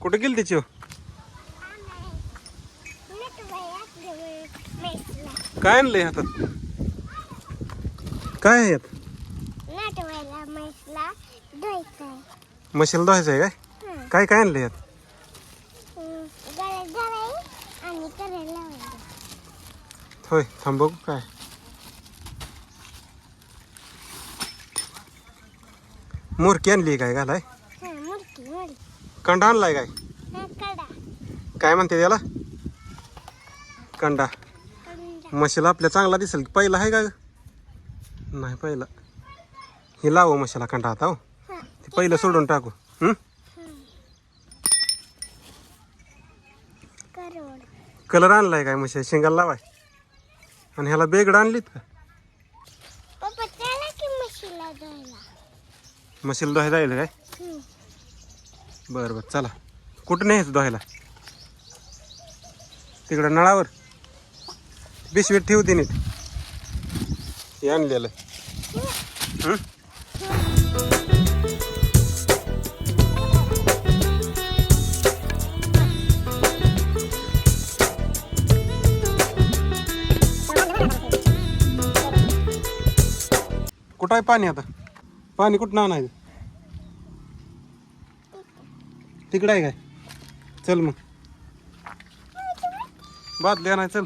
कुठे गेली त्याची? काय आणलंय हातात काय आहे यात? नाटवायला म्हैसला धुवायचंय मशीला धुवायचं आहे काय? काय काय आणलंय यात? गळे गळे आणि करायला लावायचं होय थांब बघू काय. मोरकी आणली काय घालाय? हा कंडा आणलाय काय? हा कडा. काय म्हणते त्याला? कंडा. कंदा म्हशीला आपल्या चांगला दिसेल. पहिला आहे का ग? नाही पहिला. हे लावू म्हशीला कंडा आता हो. हा ते पहिलं सोडून टाकू. हं? करोड. कलर आणलाय काय म्हशी? शिंगाला लावाय. आणि ह्याला बेगड आणलीत का पप्पा त्याला की म्हशीला धुवायला मशील धुवायला जाईल काय? बर बरं बरं चला. कुठं न्यायचं दोहायला तिकडं नळावर? बिस्वीट ठेवते नीट हे आणलेलं. कुठं आहे पाणी आता? पाणी कुठं आणायचं? तिकडं आहे काय? चल मग. बादली आणाय चल.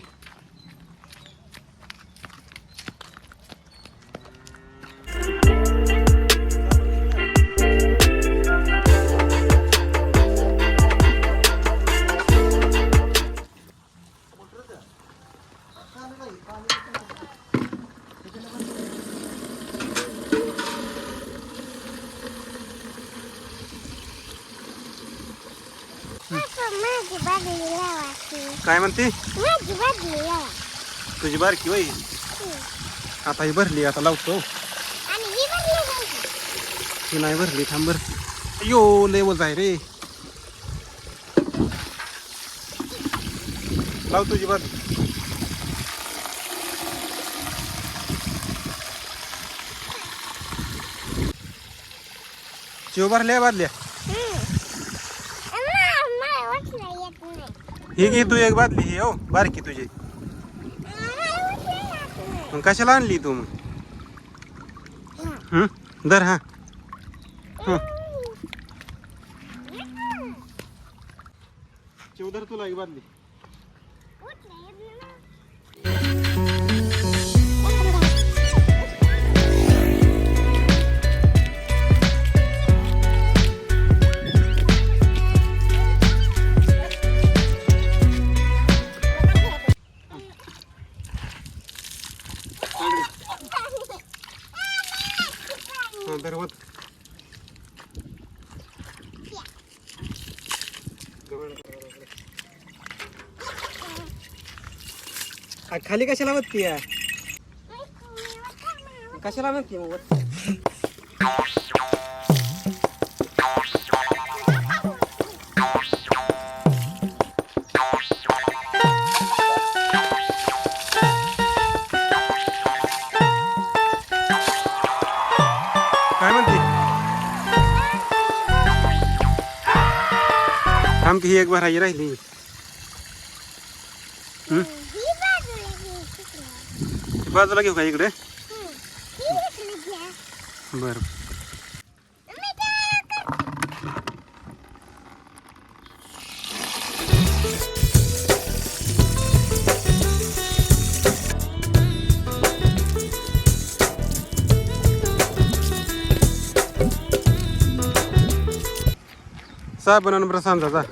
काय म्हणते? माझी तुझी बारकी वय हम्म. आता ही भरली आता लावतो. आणि ही बादली लावायची ही नाही भरली थांब भर यो लेवल आहे रे. लाव तुझी बारकी चिव भरल्या बादल्या ही घे तू एक बादली ही हो तुझी येत नाही मग कशाला आणली तू मग हा. हं? धर हं. तुला एक बादली धर होत. आ, खाली कशाला या कशाला म्हणते मग? एक भराई राहिली. बाजूला घेऊ का इकडे? बर. साहेब इकडे घ्या. बरं सांजा जा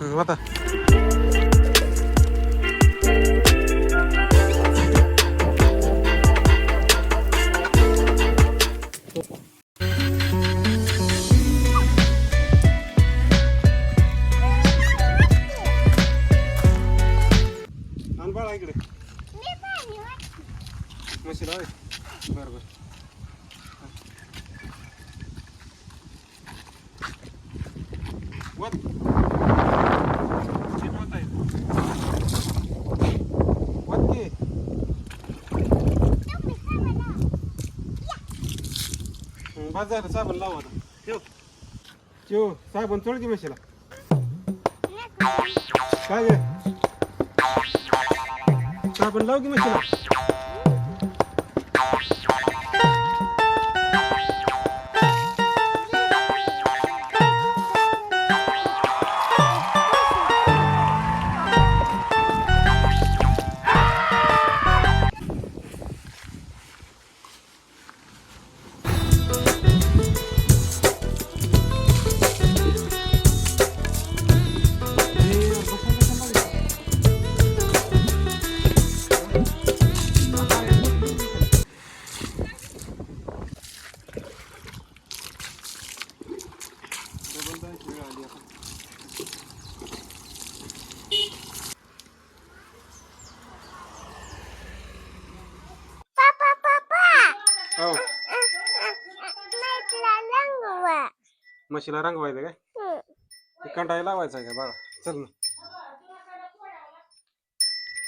हं, आता आण बाळा इकडे मी पाणी वाटलं. म्हशीला होय बरं बरं वत शीट होत आहे वत की तुम्ही सांगा ना. हम्म, बस झालं साबण लावा आता. ठेव. ठेव साबण चोळ की म्हशीला? काय गे? साबण लाव की म्हशीला? म्हशीला रंगवायचं काय? कंटाळी ते कंटाळा लावायचा काय बाळा? चल ना.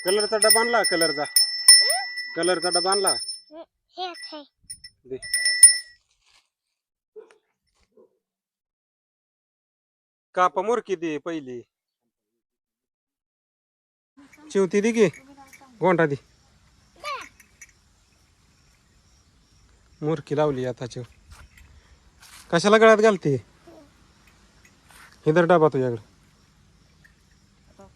कलरचा डबा आणला कलरचा? कलरचा डबा आणला? दे. कापा मोरकी दे पहिली. चिवती दे की. गोंडा दे. मुरकी लावली आता चिव कशाला गळ्यात घालते? इधर डबा तुझ्याकडे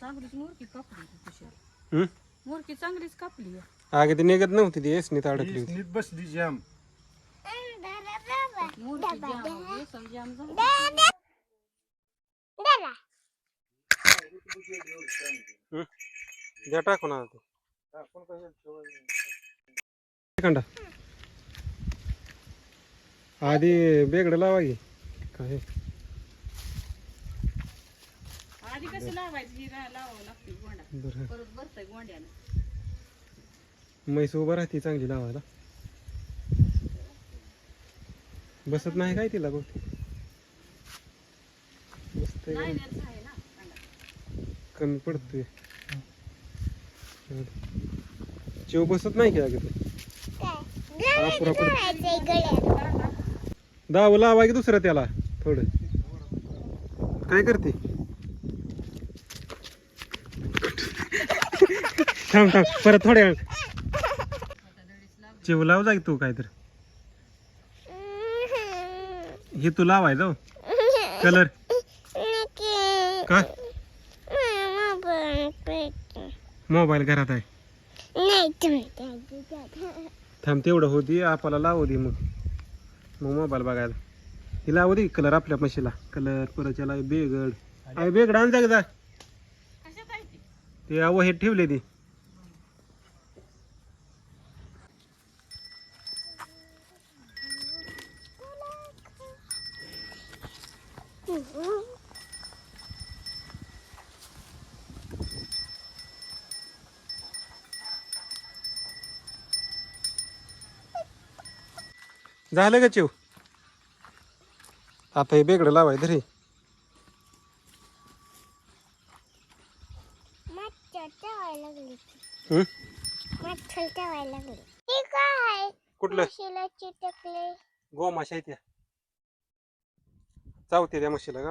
चांगलीच मुरकी कापली ती तुझी हम्म? मुरकी चांगलीच कापली आहे. आगे ती निघत नव्हती ती एसनीत अडकली होती. नीट बसली जाम. मुरकी जाम बेसन झालं. आधी बेगड लावा की. काय? आधी कसं लावायचं? ही रा- लावावं लागते गोंडा. बरं. परत भरतंय गोंड्यानं. म्हैस उभं राहते चांगली लावायला. बसत नाही काय तिला गोष्टी? बसतंय नाही का? नेत आहे ना कांदा. कमी पडतोय. चिव बसत नाही की अगं ते? काय पुरा पुरा. गळ्यात गळ्यात दाव लावा की दुसरं त्याला थोडं. काय करते? थांब थांब. परत थोड्या वेळ चिव लाव जा की तू काय तर हे तू लावायचं कलर का? मोबाईल घरात आहे. थांब तेवढं होती आपल्याला लावू दे मग. मग मोबाईल बघायला. ही लावू दे कलर आपल्या म्हशीला कलर परत याला बेगड. आहे बेगड आण जा? ते? अव हे ठेवले ती. झालं का चिव? आता हे बेगड लावाय हे? काय? कुठलं? चिटकले. गोमाशा त्या चावते त्या म्हशीला का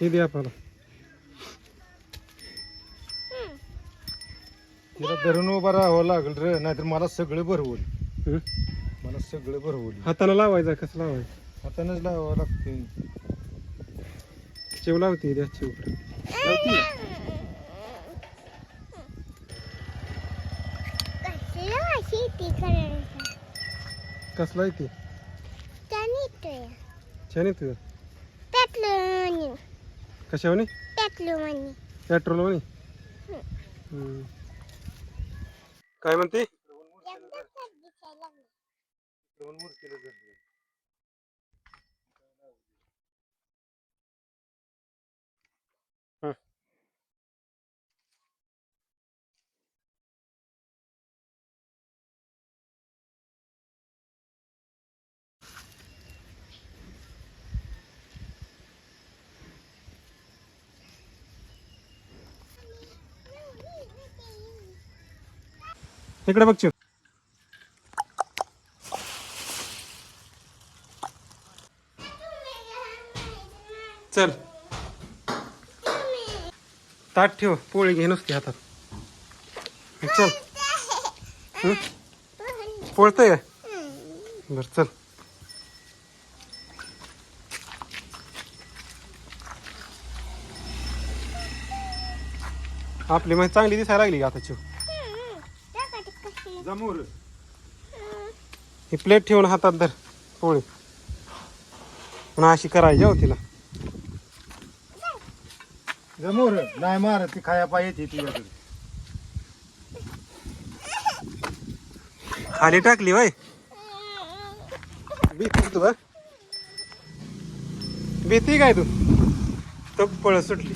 हे दे आपल्याला. तिला धरून उभा राहावं लागल रे नाहीतर मला सगळं भरवल? मला सगळं भरवल हातानं लावायचा कसं लावायचं? हातानच लावावं लागते. चिव लावते द्या चिव. कसलं शेती करायचं? कसला आहे ते? त्याने येतोय. छान येतो पेटलं म्हणे. कशावर पेटलं म्हणे. पेट्रोल म्हणे काय म्हणते? इकडे बघ चल. ताट ठेव पोळी घे की हातात. चल. पोळतय बर चल. आपली मग चांगली दिसायला लागली का आता चिव? जमूर ही प्लेट ठेवून हातात धर पोळी. पुन्हा अशी करायची हो तिला. जमूर नाही मार ती खाया पाहिजे तुझ्याकडे खाली टाकली वय. भीती तू? भीती काय तू? तो पळ सुटली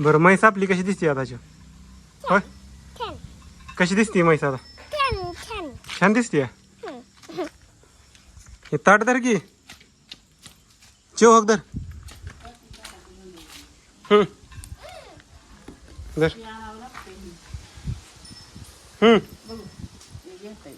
बरं म्हैस आपली कशी दिसते आताची होय? कशी दिसते म्हैस आता? छान दिसते हे ताट धर की. चिव हक धर. हम्म. धर. हम्म.